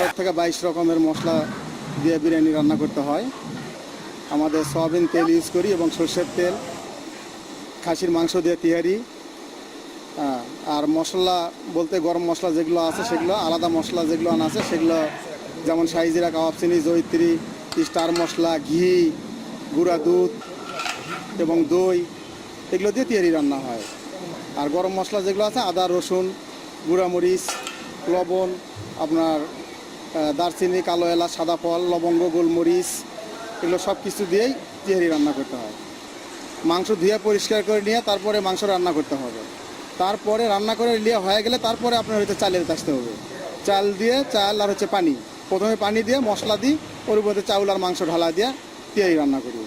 আঠারো থেকে বাইশ রকমের মশলা দিয়ে বিরিয়ানি রান্না করতে হয়। আমাদের সয়াবিন তেল ইউজ করি এবং সর্ষের তেল খাসির মাংস দিয়ে তিহারি হ্যাঁ, আর মশলা বলতে গরম মশলা যেগুলো আছে সেগুলো আলাদা মশলা যেগুলো আনা আছে সেগুলো যেমন সাইজিরা কাবাব চিনি জৈত্রী স্টার মশলা ঘি গুঁড়া দুধ এবং দই এগুলো দিয়ে তিহারি রান্না হয়। আর গরম মশলা যেগুলো আছে আদা রসুন গুঁড়ামরিচ লবণ আপনার দারচিনি, কালো এলাচ, সাদা ফল, লবঙ্গ, গোলমরিচ, এগুলো সব কিছু দিয়েই তিহারি রান্না করতে হয়। মাংস ধুয়ে পরিষ্কার করে নিয়ে তারপরে মাংস রান্না করতে হবে। তারপরে রান্না করে নিয়ে হয়ে গেলে তারপরে আপনার হচ্ছে চালের আসতে হবে। চাল দিয়ে চাল আর হচ্ছে পানি। প্রথমে পানি দিয়ে মশলা দিই, ওর মধ্যে চাউল আর মাংস ঢালা দিয়ে তিহারি রান্না করি।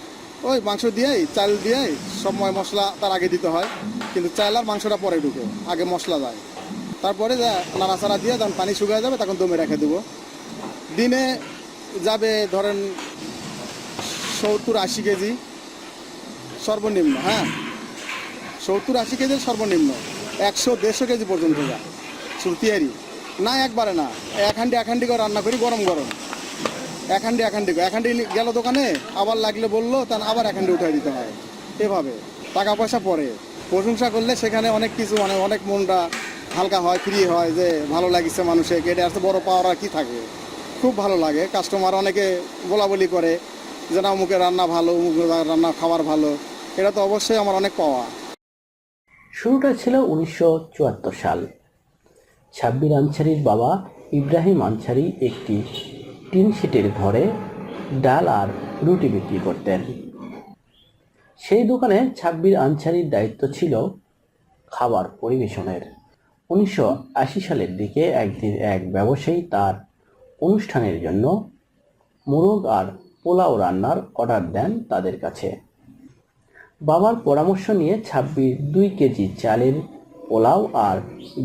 ওই মাংস দিয়েই, চাল দিয়েই সময় মশলা তার আগে দিতে হয়, কিন্তু চাল আর মাংসটা পরে ঢুকে, আগে মশলা দেয়। তারপরে যা নাড়াচাড়া দিয়ে যখন পানি শুকিয়ে যাবে, তখন দমে রেখে দেবো। দিনে যাবে ধরেন সত্তর আশি কেজি সর্বনিম্ন হ্যাঁ? সত্তর আশি কেজির সর্বনিম্ন, একশো দেড়শো কেজি পর্যন্ত যায় শুধু না, একবারে না। এক হান্ডি এক হান্ডি করে রান্না করি, গরম গরম। এক হান্ডি এক হান্ডি। এক হান্ডি গেল দোকানে, আবার লাগলে বলল তখন আবার এক হান্ডি উঠাই দিতে হয়। এভাবে। টাকা পয়সা পরে। প্রশংসা করলে সেখানে অনেক কিছু মানে অনেক মনটা হালকা হয় ফ্রি হয় যে ভালো লাগিছে মানুষে কেটে আসতে বড় পাওয়ার আর কি থাকে? খুব ভালো লাগে। কাস্টমার অনেকে বলা বলি করে যে, না মুখে রান্না ভালো মুখে রান্না খাবার ভালো। এটা তো অবশ্যই আমার অনেক পাওয়া। শুরুটা ছিল উনিশশো চুয়াত্তর সাল। ছাব্বির আনসারির বাবা ইব্রাহিম আনসারি একটি টিন শিটের ঘরে ডাল আর রুটি বিক্রি করতেন। সেই দোকানে ছাব্বির আনসারির দায়িত্ব ছিল খাবার পরিবেশনের। উনিশশো আশি সালের দিকে একদিন এক ব্যবসায়ী তার অনুষ্ঠানের জন্য মোরগ আর পোলাও রান্নার অর্ডার দেন তাদের কাছে। বাবার পরামর্শ নিয়ে ছাব্বিশ দুই কেজি চালের পোলাও আর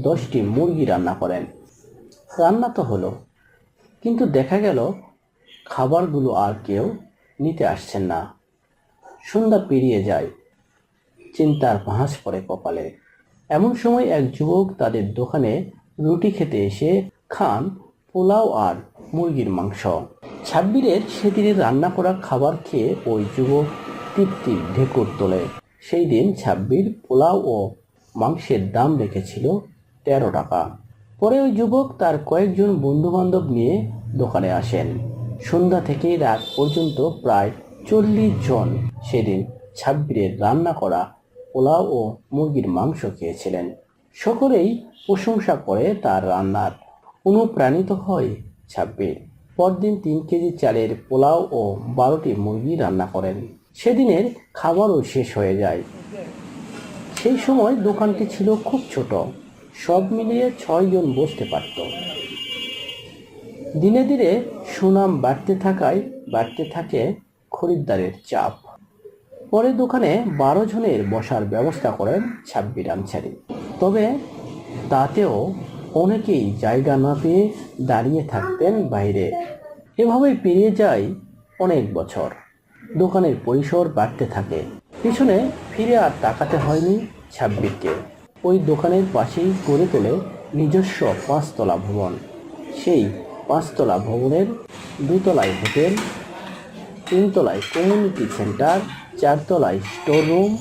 দশটি মুরগি রান্না করেন। রান্না তো হলো, কিন্তু দেখা গেল খাবারগুলো আর কেউ নিতে আসছেন না। সন্ধ্যা পেরিয়ে যায়, চিন্তার ভাঁজ পড়ে কপালে। এমন সময় এক যুবক তাদের দোকানে রুটি খেতে এসে খান পোলাও আর মুরগির মাংস। ছাব্বিরের সেদিনের রান্না করা খাবার খেয়ে ওই যুবক তৃপ্তি ঢেকুর তোলে। সেই দিন ছাব্বির পোলাও ও মাংসের দাম রেখেছিল তেরো টাকা। পরে ওই যুবক তার কয়েকজন বন্ধু বান্ধব নিয়ে দোকানে আসেন। সন্ধ্যা থেকে রাত পর্যন্ত প্রায় চল্লিশ জন সেদিন ছাব্বিরের রান্না করা পোলাও ও মুরগির মাংস খেয়েছিলেন। সকলেই প্রশংসা করে তার রান্নার অনুপ্রাণিত হয় ছাব্বির পরদিন তিন কেজি চালের পোলাও ও বারোটি মুরগি রান্না করেন। সেদিনের খাবারও শেষ হয়ে যায়। সেই সময় দোকানটি ছিল খুব ছোট। সব মিলিয়ে ছয়জন বসতে পারত। দিনে দিনে সুনাম বাড়তে থাকায়, বাড়তে থাকে খরিদ্দারের চাপ। পরে দোকানে বারো জনের বসার ব্যবস্থা করেন ছাব্বির আনসারি তবে তাতেও অনেকেই জায়গা না পেয়ে দাঁড়িয়ে থাকতেন বাইরে। এভাবে পেরিয়ে যায় অনেক বছর। দোকানের পরিসর বাড়তে থাকে। পিছনে ফিরে আর তাকাতে হয়নি ছাব্বিরকে ওই দোকানের পাশেই গড়ে তোলে নিজস্ব পাঁচতলা ভবন। সেই পাঁচতলা ভবনের দুতলায় হোটেল, তিনতলায় কমিউনিটি সেন্টার, চারতলায় স্টোর রুম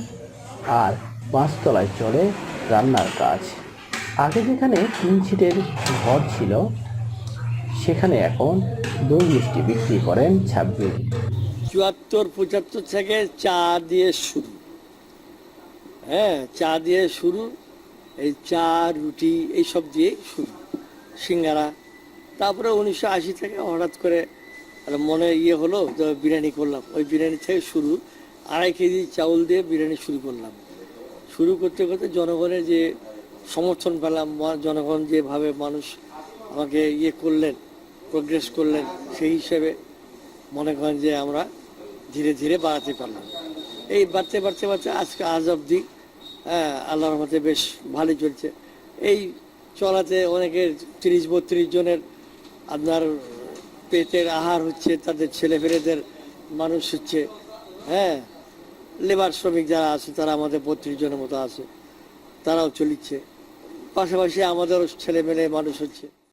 আর পাঁচতলায় চলে রান্নার কাজ। আগে যেখানে তিন সিটের ঘর ছিল, সেখানে এখন দই মিষ্টি বিক্রি করেন ছাব্বির চুয়াত্তর, পঁচাত্তর থেকে চা দিয়ে শুরু। হ্যাঁ চা দিয়ে শুরু, এই চা, রুটি, এইসব দিয়ে শুরু। সিঙ্গারা। তারপরে উনিশশো আশি থেকে হঠাৎ করে মনে ইয়ে হলো বিরিয়ানি করলাম। ওই বিরিয়ানি থেকে শুরু, আড়াই কেজি চাউল দিয়ে বিরিয়ানি শুরু করলাম। শুরু করতে করতে জনগণের যে সমর্থন পেলাম জনগণ যেভাবে মানুষ আমাকে ইয়ে করলেন প্রোগ্রেস করলেন, সেই হিসেবে মনে করেন যে আমরা ধীরে ধীরে বাড়াতে পারলাম। এই বাড়তে বাড়তে বাড়তে আজকে আজ অবধি হ্যাঁ আল্লাহর মতে বেশ ভালোই চলছে। এই চলাতে অনেকের তিরিশ, বত্রিশ জনের আপনার পেটের আহার হচ্ছে, তাদের ছেলেপেলেদের মানুষ হচ্ছে হ্যাঁ লেবার শ্রমিক যারা আছে, তারা আমাদের বত্রিশ জনের মতো আছে, তারাও চলিচ্ছে। পাশাপাশি আমাদের ছেলে মেয়ে মানুষ হচ্ছে।